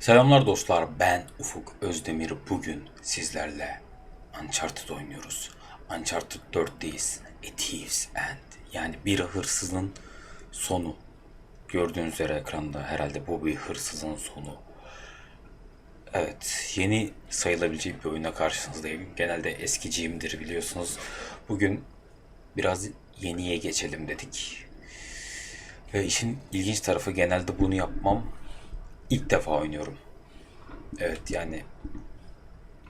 Selamlar dostlar, ben Ufuk Özdemir. Bugün sizlerle Uncharted oynuyoruz. Uncharted 4'teyiz. A Thief's End. Yani bir hırsızın sonu. Gördüğünüz üzere ekranda herhalde bu bir hırsızın sonu. Evet, yeni sayılabilecek bir oyuna karşınızdayım. Genelde eskiciyimdir biliyorsunuz. Bugün biraz yeniye geçelim dedik. Ve işin ilginç tarafı genelde bunu yapmam ilk defa oynuyorum. Evet yani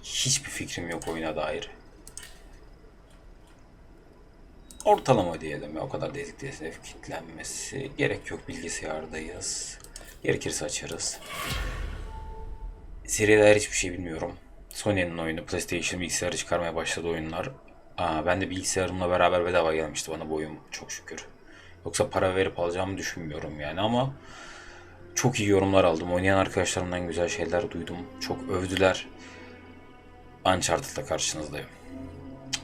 hiçbir fikrim yok oyuna dair. Ortalama diyelim ya o kadar değil DSF kilitlenmesi gerek yok bilgisayardayız. Gerekirse açarız. Seriye dair hiçbir şey bilmiyorum. Sony'nin oyunu PlayStation bilgisayarı çıkarmaya başladı oyunlar. Aa, ben de bilgisayarımla beraber bedava gelmişti bana bu oyun çok şükür. Yoksa para verip alacağımı düşünmüyorum yani ama çok iyi yorumlar aldım. Oynayan arkadaşlarımdan güzel şeyler duydum. Çok övdüler. Uncharted'la karşınızdayım.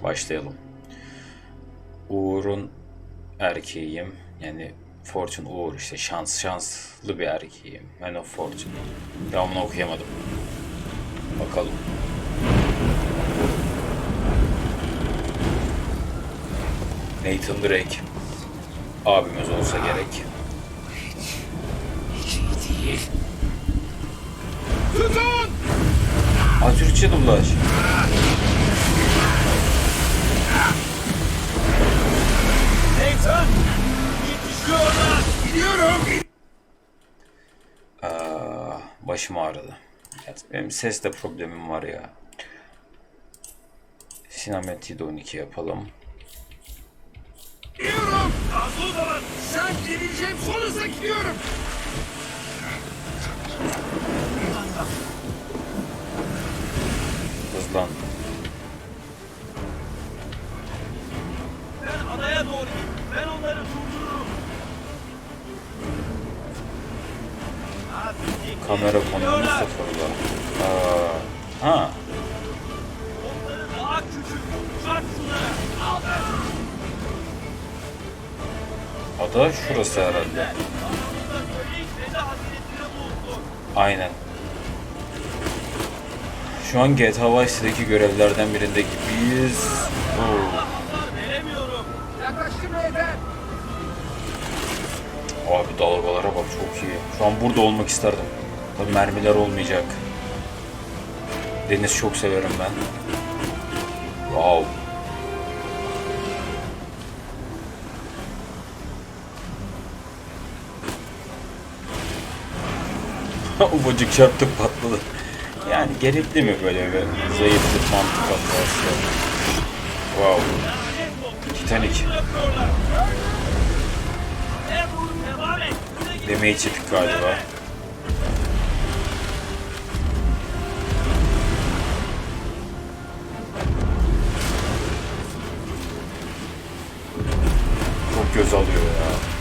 Başlayalım. Uğur'un erkeğiyim. Yani Fortune Uğur işte şans şanslı bir erkeğim. Man of Fortune. Devamını okuyamadım. Bakalım. Nathan Drake. Abimiz olsa gerek. Tutun! Aa Türkçe dublaj. Nathan! Yetişiyorlar! Gidiyorum! Aa, başım ağrıdı. Evet, benim sesle problemim var ya. Sinematiği de 12 yapalım. Gidiyorum! Gazlı o! Sen geleceğim son hızla gidiyorum! Hızlan. Ben adaya doğru git. Ben onları durdururum. Kamera konumunu sıfırla. Aa, ha, Onları daha küçük. Çarp şunları. Al ada şurası herhalde. Aynen. Şu an GTA Vice City'deki görevlerden birinde gibiyiz. Oo. Abi dalgalara bak çok iyi. Şu an burada olmak isterdim. Tabii mermiler olmayacak. Deniz çok severim ben. Wow. Ufacık çarptık patladı. Yani gerekli mi böyle bir zayıflık mantık hatası? Wow. Titanic. Demeyi çektik galiba. Çok göz alıyor ya.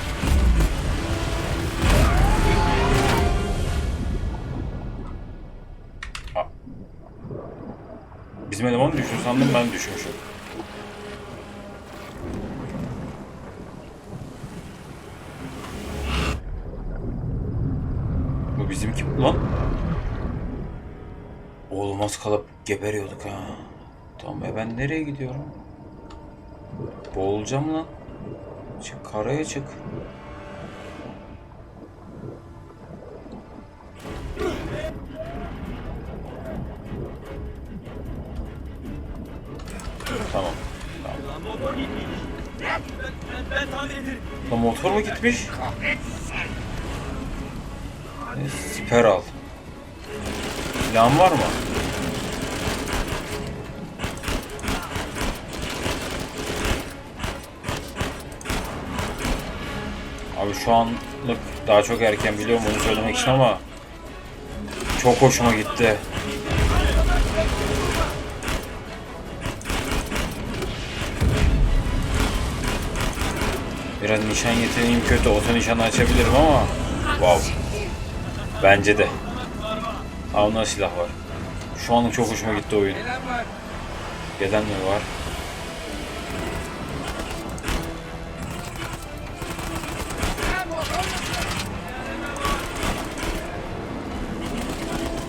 Bizim eleman düştü sandım ben düşmüşüm. Bu bizimki lan. Olmaz kalıp geberiyorduk ha. Tamam e ben nereye gidiyorum? Boğulacağım lan. Çık karaya çık. Gitmiş? Siper al. Silahın var mı? Abi şu anlık daha çok erken biliyorum onu söylemek için ama çok hoşuma gitti. Biraz nişan yeteneğim kötü. Oto nişanı açabilirim ama wow. Bence de. Avna silah var. Şu anlık çok hoşuma gitti oyun. Gelen mi var?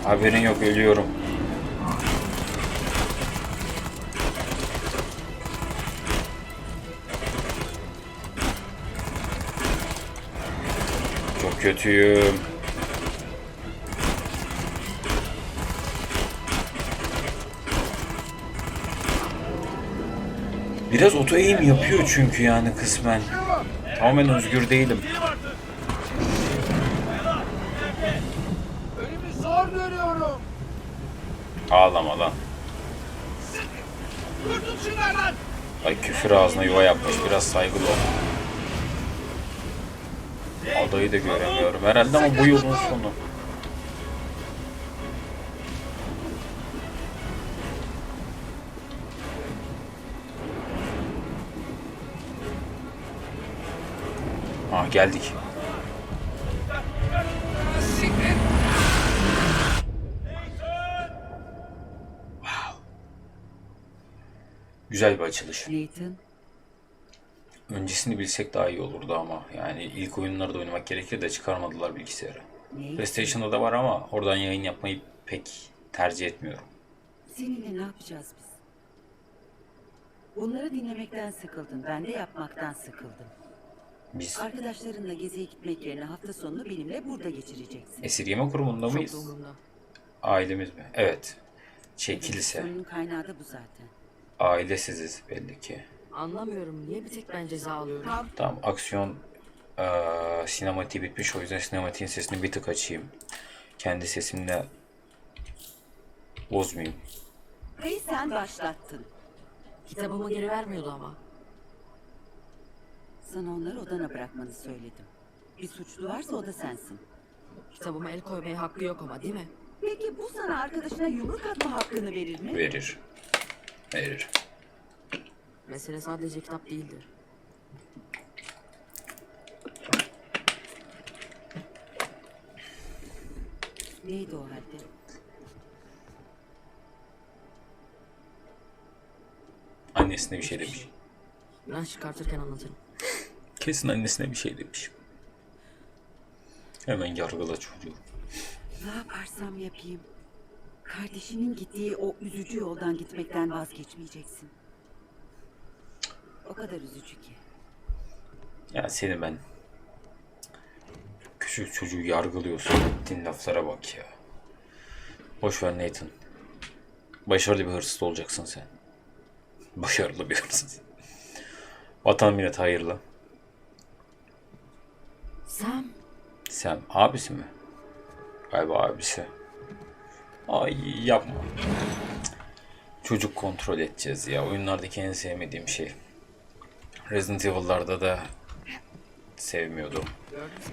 Haberin yok ölüyorum. Kötüyüm. Biraz oto aim yapıyor çünkü yani kısmen. Tamamen özgür değilim. Ağlama lan. Ay küfür ağzına yuva yapmış. Biraz saygılı ol. Adayı da göremiyorum herhalde ama bu yolun sonu. Ah geldik. Güzel bir açılış. Nathan, Öncesini bilsek daha iyi olurdu ama yani ilk oyunları da oynamak gerekir de çıkarmadılar bilgisayarı. PlayStation'da da var ama oradan yayın yapmayı pek tercih etmiyorum. Seninle ne yapacağız biz? Bunları dinlemekten sıkıldın. Ben de yapmaktan sıkıldım. Biz Arkadaşlarınla geziye gitmek yerine hafta sonunu benimle burada geçireceksin. esirgeme kurumunda mıyız? Çok umurumda. Ailemiz mi? Evet. Şey kilise. Sorunun kaynağı da bu zaten. Ailesiziz belli ki. Anlamıyorum niye bir tek ben ceza alıyorum. Tamam aksiyon eee sinematiği bitmiş o yüzden sinematiğin sesini bir tık açayım. Kendi sesimle bozmayayım. Hey sen başlattın. Kitabımı geri vermiyordu ama. Sana onları odana bırakmanı söyledim. Bir suçlu varsa o da sensin. Kitabıma el koymaya hakkı yok ama değil mi? Peki bu sana arkadaşına yumruk atma hakkını verir mi? Verir. Verir. Mesele sadece kitap değildir. Neydi o halde? Annesine bir şey demiş. Ben çıkartırken anlatırım. Kesin annesine bir şey demiş. Hemen yargıla çocuğu. Ne yaparsam yapayım. Kardeşinin gittiği o üzücü yoldan gitmekten vazgeçmeyeceksin. O kadar üzücü ki. Ya seni ben küçük çocuğu yargılıyorsun. Ettiğin laflara bak ya. Boş ver Nathan. Başarılı bir hırsız olacaksın sen. Başarılı bir hırsız. Vatan millet hayırlı. Sam, Sen abisi mi? Galiba abisi. Ay yapma. Çocuk kontrol edeceğiz ya. Oyunlardaki en sevmediğim şey. Resident Evil'larda da sevmiyordum.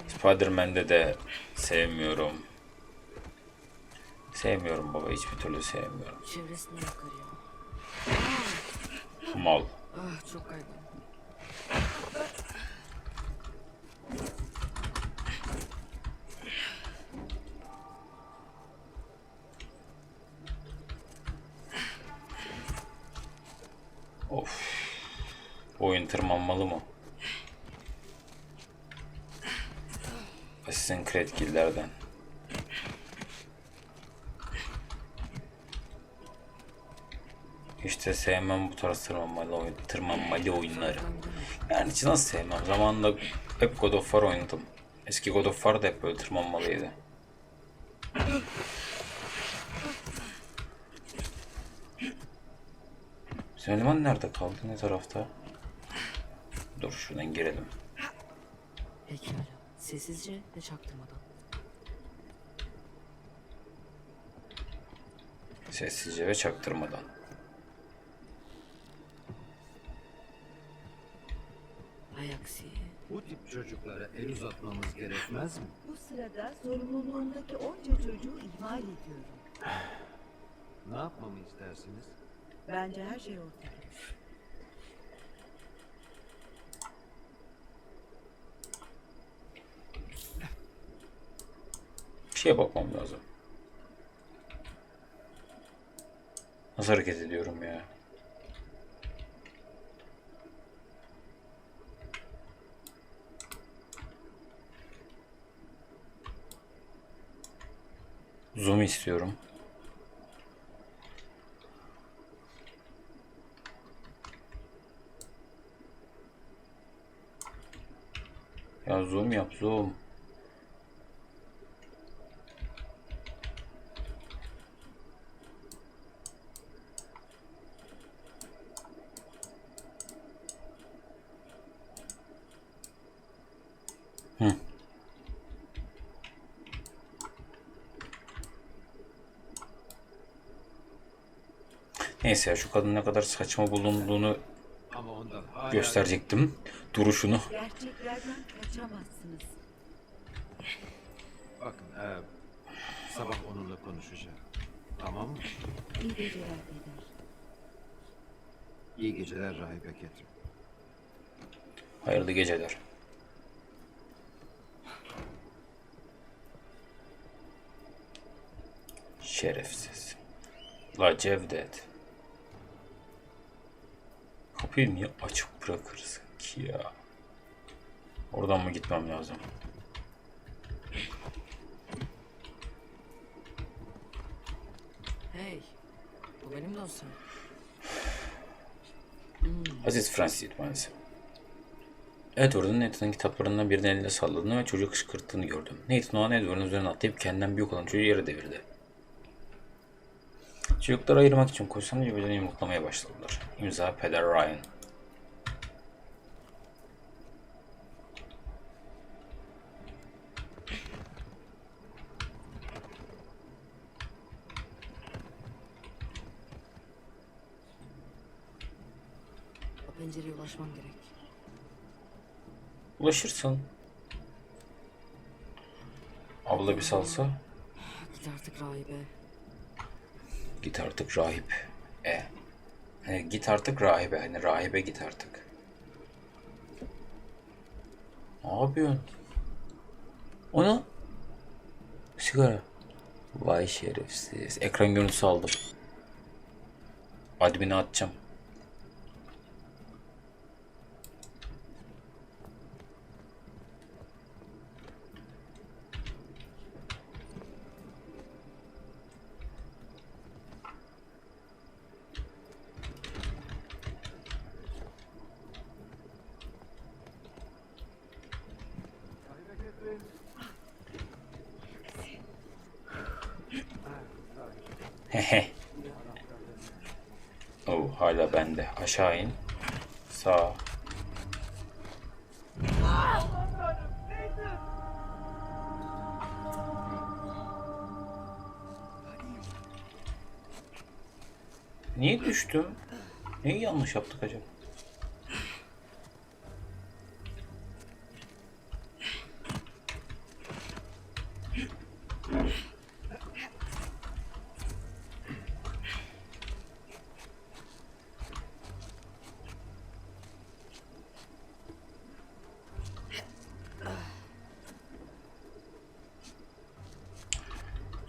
Spider-Man'de de sevmiyorum. Sevmiyorum baba. Hiçbir türlü sevmiyorum. Mal. Ah çok kaydım. Of. Oyun tırmanmalı mı? Assassin's Creed Kill'lerden. İşte sevmem bu tarz tırmanmalı, oyun, tırmanmalı oyunları. Yani hiç nasıl sevmem? Zamanında hep God of War oynadım. Eski God of War da hep böyle tırmanmalıydı. Süleyman nerede kaldı? Ne tarafta? Dur şuradan girelim. Pekala. Sessizce ve çaktırmadan. Sessizce ve çaktırmadan. Hay aksi. Bu tip çocuklara el uzatmamız gerekmez mi? Bu sırada sorumluluğumdaki onca çocuğu ihmal ediyorum. Ne yapmamı istersiniz? Bence her şey ortada. Şeye bakmam lazım. Nasıl hareket ediyorum ya? Zoom istiyorum. Ya zoom yap zoom. Hı. Neyse ya şu kadın ne kadar saçma bulunduğunu Ama ondan hala... gösterecektim. Duruşunu. Gerçeklerden kaçamazsınız. Bakın, e, sabah onunla konuşacağım. Tamam mı? İyi geceler Peder. İyi geceler Rahibe Ketrim. Hayırlı geceler. Şerefsiz. La Cevdet. Kapıyı niye açık bırakırsın ki ya? Oradan mı gitmem lazım? Hey. Bu benim dosyam. Aziz Francis Yitmez. Edward'ın Nathan'ın kitaplarından birini elinde salladığını ve çocuğu kışkırttığını gördüm. Nathan o an Edward'ın üzerine atlayıp kendinden büyük olan çocuğu yere devirdi. Çocukları ayırmak için koşsan birbirlerini yumruklamaya başladılar. İmza Peder Ryan. O pencereye ulaşmam gerek. Ulaşırsın. Abla bir salsa. Git artık rahibe. Git artık rahip. E. Hani git artık rahibe. Hani rahibe git artık. Ne yapıyorsun? O ne? Sigara. Vay şerefsiz. Ekran görüntüsü aldım. Admin'e atacağım. Hehe. oh hala bende. Aşağı in. Sağ. Niye düştüm? Neyi yanlış yaptık acaba?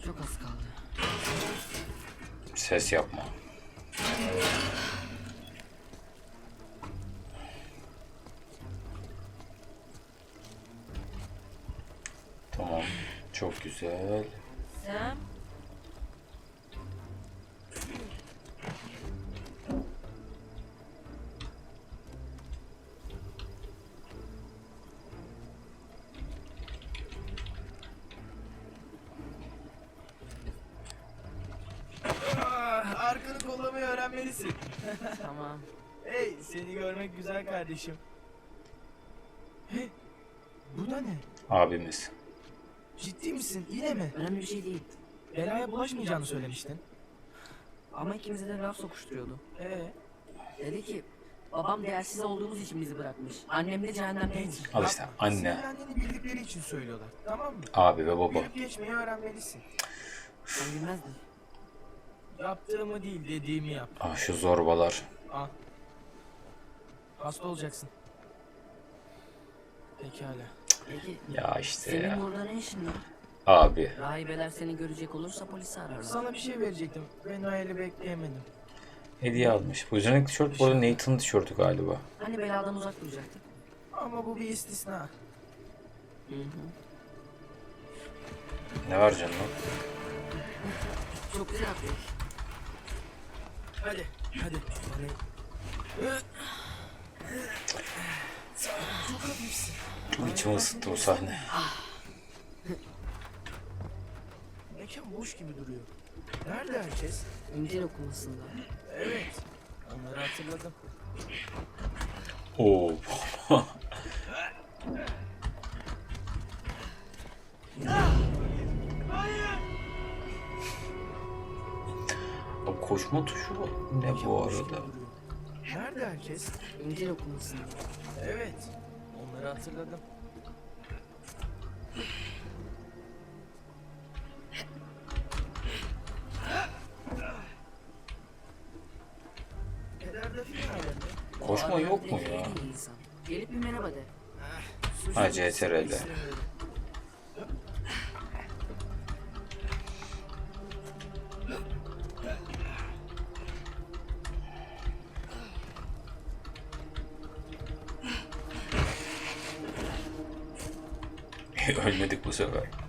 Çok az kaldı. Ses yapma. Kardeşim. Hey, bu da ne? Abimiz. Ciddi misin? Yine mi? Önemli bir şey değil. Belaya bulaşmayacağını söylemiştin. Ama ikimize de laf sokuşturuyordu. Ee, Dedi ki babam değersiz olduğumuz için bizi bırakmış. Annem de cehennemdeymiş. Al işte senin anne, anneni bildikleri için söylüyorlar. Tamam mı? abi ve baba. Büyük geçmeyi öğrenmelisin. Sen bilmezdin. Yaptığımı değil, dediğimi yap. Ah şu zorbalar. Al. Hasta olacaksın. Pekala. Peki Ya işte senin ya. burada ne işin var? Abi. Rahibeler seni görecek olursa polisi ararlar. Sana bir şey verecektim. Ben Noel'i bekleyemedim. Hediye almış. Bu üzerindeki tişört bu arada Nathan'ın tişörtü galiba. Hani beladan uzak duracaktık. Ama bu bir istisna. Hı hı. Ne var canım? Çok güzel yapıyor. Hadi, hadi. Hadi. İçimi ısıttı bu sahne. Mekan boş gibi duruyor. Nerede herkes? İncil okumasında. Evet. Onları hatırladım. Oo. Koşma tuşu ne bu boş gibi arada? Nerede herkes? İncil okumasında. Evet. Onları hatırladım. Koşma yok mu ya? Gelip bir merhaba de. Ha, olsun Hoy me te puse a.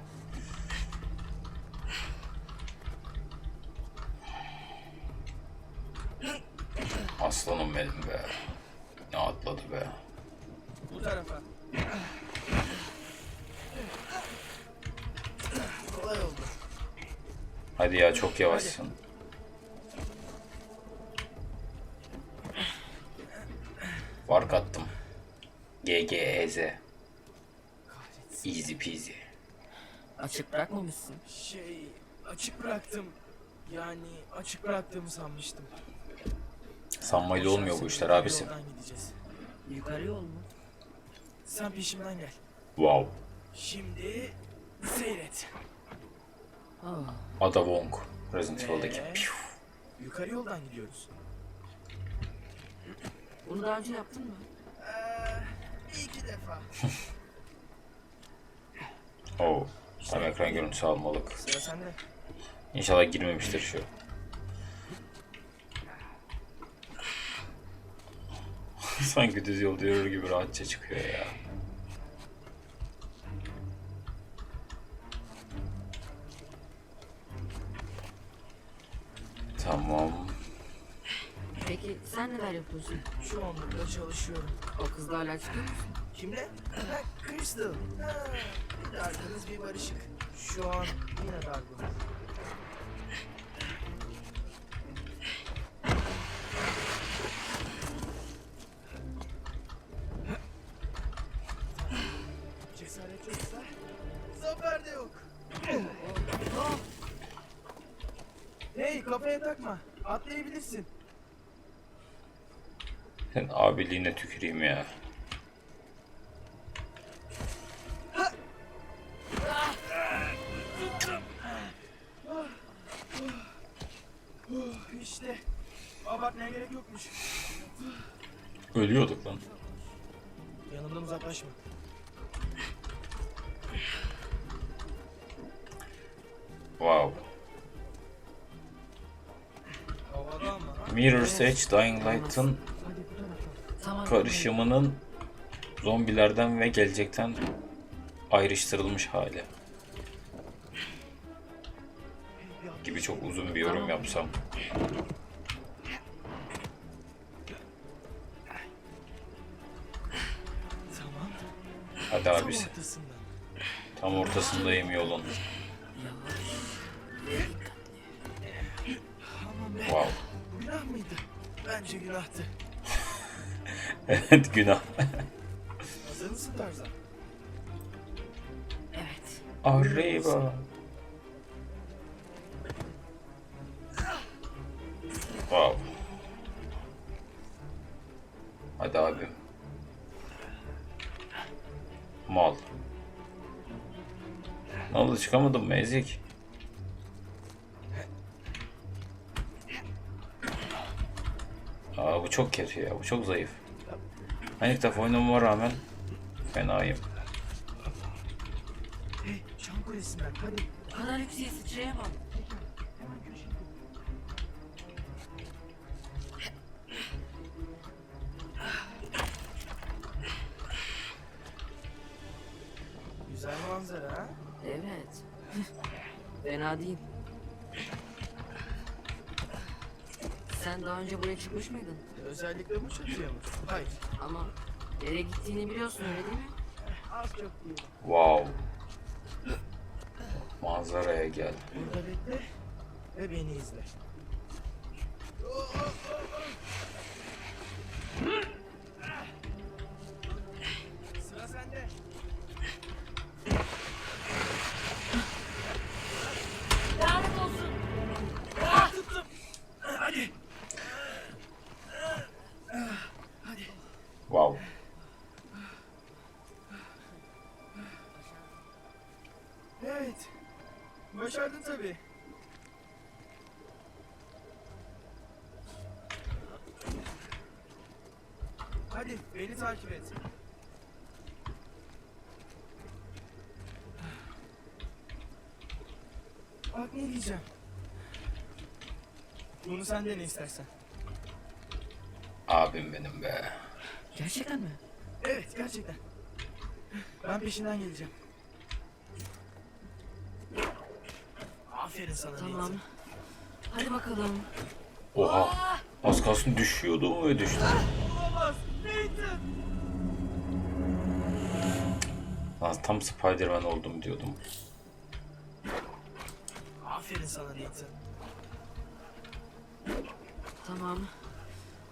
açık bıraktığımı sanmıştım. Sanmayla olmuyor bu işler abisi. Yoldan gideceğiz. Yukarı yol mu? Sen peşimden gel. Wow. Şimdi seyret. Ah, Ada Wong. Resident Evil'daki. Ee? Piu. Yukarı yoldan gidiyoruz. bunu daha önce yaptın mı? Ee, iki defa. Oo. Tam ekran görüntüsü almalık. Sıra sende. İnşallah girmemiştir şu. Sanki düz yolda yürür gibi rahatça çıkıyor ya. Tamam. Peki sen neler yapıyorsun? Şu onlukla çalışıyorum. O kızla hala çıkıyor musun? Kimle? Ha, Crystal. Ha, bir dargınız bir barışık. Şu an yine dargın. Kafaya takma. Atlayabilirsin. Sen abiliğine tüküreyim ya. İşte abartmaya gerek yokmuş. Ölüyorduk lan. Edge Dying Light'ın karışımının zombilerden ve gelecekten ayrıştırılmış hali. Gibi çok uzun bir yorum yapsam. Hadi abisi. Tam ortasındayım yolun. Bence günahtı. Evet günah. Hazır mısın Tarzan? Evet. Arriba. Wow. Hadi abim. Mal. Ne oldu çıkamadım mı ezik? Çok kötü ya bu çok zayıf. Ben ilk defa oynamama rağmen fenayım. Hadi. Sıçrayamam. Güzel manzara ha? Evet. Fena değil. Sen daha önce buraya çıkmış mıydın? Özellikle bu çatıya mı? Hayır. Ama nereye gittiğini biliyorsun öyle değil mi? Az çok değil. Wow. Manzaraya gel. Burada bekle ve beni izle. Diyeceğim. Bunu sen de ne istersen. Abim benim be. Gerçekten mi? Evet gerçekten. Ben peşinden geleceğim. Aferin sana Tamam. Nathan. Hadi bakalım. Oha. Az kalsın düşüyordu ve düştü. Olamaz. Nathan. Lan tam Spider-Man oldum diyordum. Aferin sana Nathan. Tamam.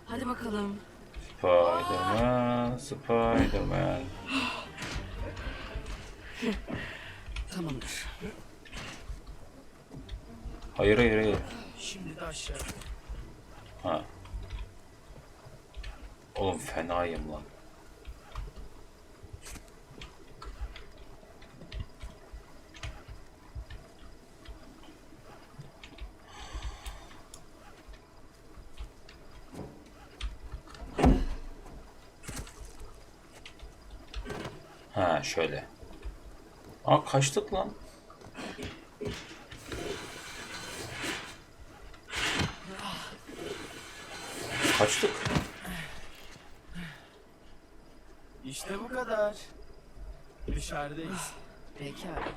Hadi bakalım. Spider-Man, Spider-Man. Tamamdır. Hayır hayır hayır. Şimdi de aşağı. Ha. Oğlum fenayım lan. Ha şöyle. Aa kaçtık lan. Kaçtık. İşte bu kadar. Dışarıdayız. Peki abi.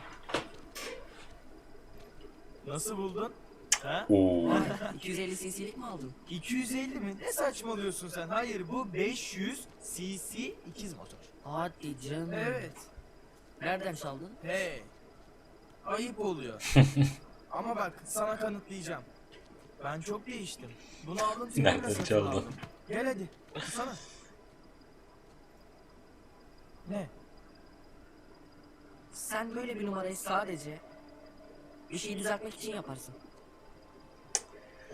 Nasıl buldun? Ha? Oo. 250 cc'lik mi aldın? 250 mi? Ne saçmalıyorsun sen? Hayır bu 500 cc ikiz motor. Hadi canım. Evet. Nereden çaldın? Hey. Ayıp oluyor. Ama bak sana kanıtlayacağım. Ben çok değiştim. Bunu aldım seninle Nereden satın çaldın? aldım. Gel hadi okusana. Ne? Sen böyle bir numarayı sadece bir şeyi düzeltmek için yaparsın.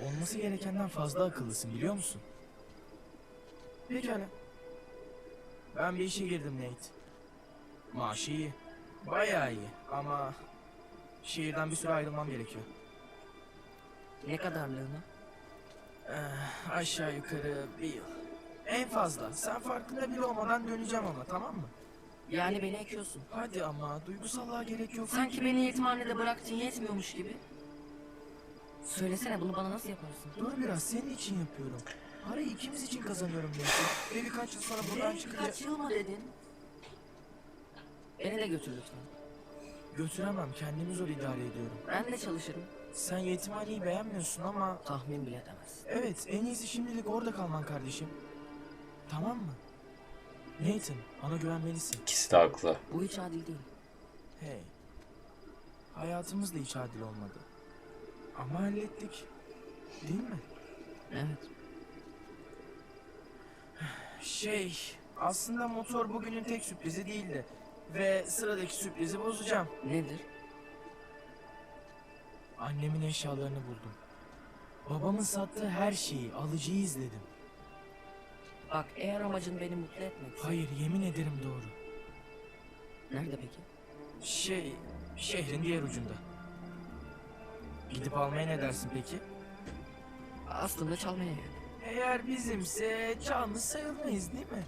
Olması gerekenden fazla akıllısın biliyor musun? Pekala. Ben bir işe girdim Nate. Maaşı iyi. Bayağı iyi ama şehirden bir süre ayrılmam gerekiyor. Ne kadarlığına? Eh, aşağı yukarı bir yıl. En fazla. Sen farkında bile olmadan döneceğim ama tamam mı? Yani beni ekiyorsun. Hadi ama duygusallığa gerek yok. Sanki beni yetimhanede bıraktın yetmiyormuş gibi. Söylesene bunu bana nasıl yaparsın? Dur biraz senin için yapıyorum. Parayı ikimiz için kazanıyorum Nate. Ve birkaç yıl sonra buradan çıkınca... Kaç yıl mı dedin? Beni de götür lütfen. Götüremem kendimi zor idare ediyorum. Ben de çalışırım. Sen yetimhaneyi beğenmiyorsun ama Tahmin bile edemezsin. Evet, en iyisi şimdilik orada kalman kardeşim. Tamam mı? Nathan, bana güvenmelisin. İkisi de haklı. Bu hiç adil değil. Hey. Hayatımız da hiç adil olmadı. Ama hallettik. Değil mi? Evet. Şey, aslında motor bugünün tek sürprizi değildi. Ve sıradaki sürprizi bozacağım. Nedir? Annemin eşyalarını buldum. Babamın sattığı her şeyi, alıcıyı izledim. Bak eğer amacın beni mutlu etmek. Hayır, yemin ederim doğru. Nerede peki? Şey, şehrin diğer ucunda. Gidip almaya ne dersin peki? Aslında çalmaya yani. Eğer bizimse çalmış sayılmayız değil mi?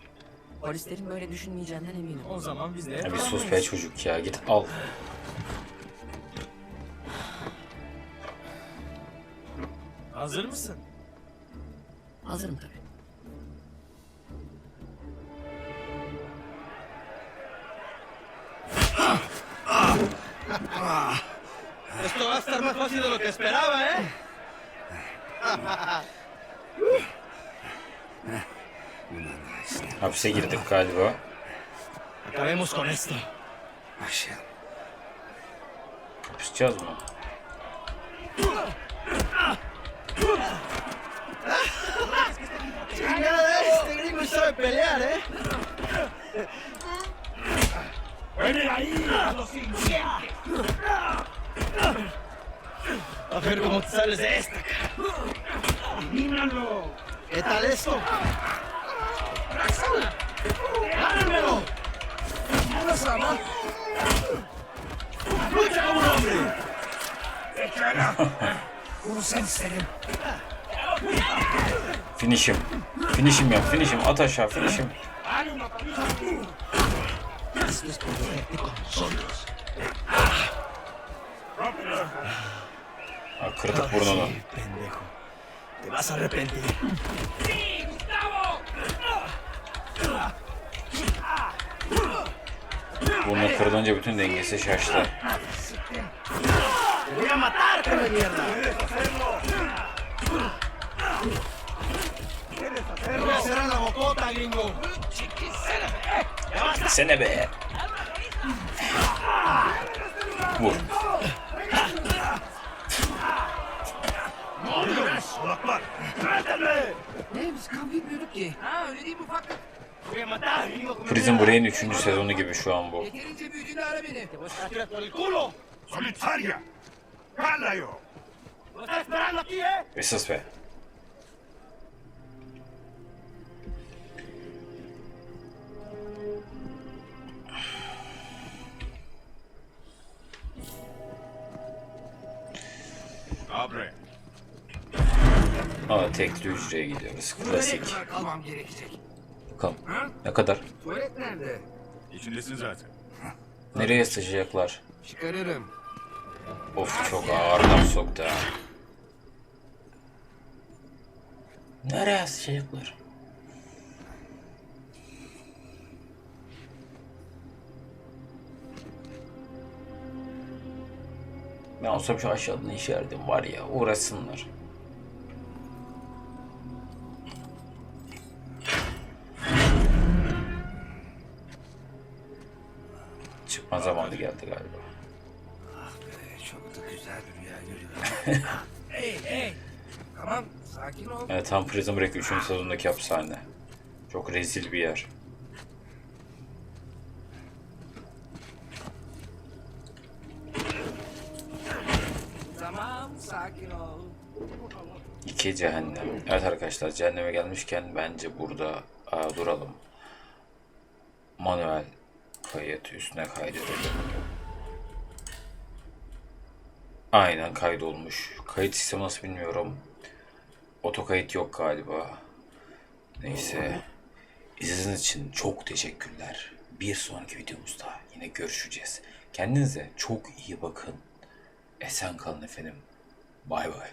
Polislerin böyle düşünmeyeceğinden eminim. O zaman biz de Ya bir sus be çocuk ya git al. Hazır mısın? Hazırım tabii. Esto va a estar más fácil de lo que esperaba, ¿eh? Hapse girdik galiba. Acabemos con esto. Yapışacağız mı? Chingada, este gringo sabe pelear, ¿eh? A ver cómo te sales de esta, cara. ¡Elimínalo! ¿Qué tal esto? ¡Gánamelo! ¡Abrazama! ¡Lucha como un hombre! Finishim. Finishim yap. Finishim. At aşağı. Finishim. Ha, kırdık burnunu. Te vas a arrepentir. Burnu kırılınca bütün dengesi şaştı. ¡Te voy a matar, come mierda! ¡Te voy a cerrar la bocota, gringo! Sene be. Vur. Ne biz kavga etmiyorduk ki. Ha öyle değil mi ufaklık? Prison! Break'in 3. sezonu gibi şu an bu. Eh! Esas be. Abre. Aa tekli hücreye gidiyoruz. Klasik. Kalmam gerekecek? Bakalım. Ne kadar? Tuvalet nerede? İçindesin zaten. Nereye sıçacaklar? Çıkarırım. Of çok ağır laf soktu ha. Nereye sıçacaklar? Ben olsam şu aşağıdan işaretim var ya uğraşsınlar. Çıkma zamanı geldi galiba. Çok da güzel bir rüya görüyorum. hey hey. Tamam sakin ol. Evet tam Prison Break 3. sezondaki hapishane. Çok rezil bir yer. Tamam sakin ol. İki cehennem. Evet arkadaşlar cehenneme gelmişken bence burada aa, duralım. Manuel kayıt üstüne kaydedelim. Aynen kaydolmuş. Kayıt sistemi nasıl bilmiyorum. Otokayıt yok galiba. Neyse. İzlediğiniz için çok teşekkürler. Bir sonraki videomuzda yine görüşeceğiz. Kendinize çok iyi bakın. Esen kalın efendim. Bay bay.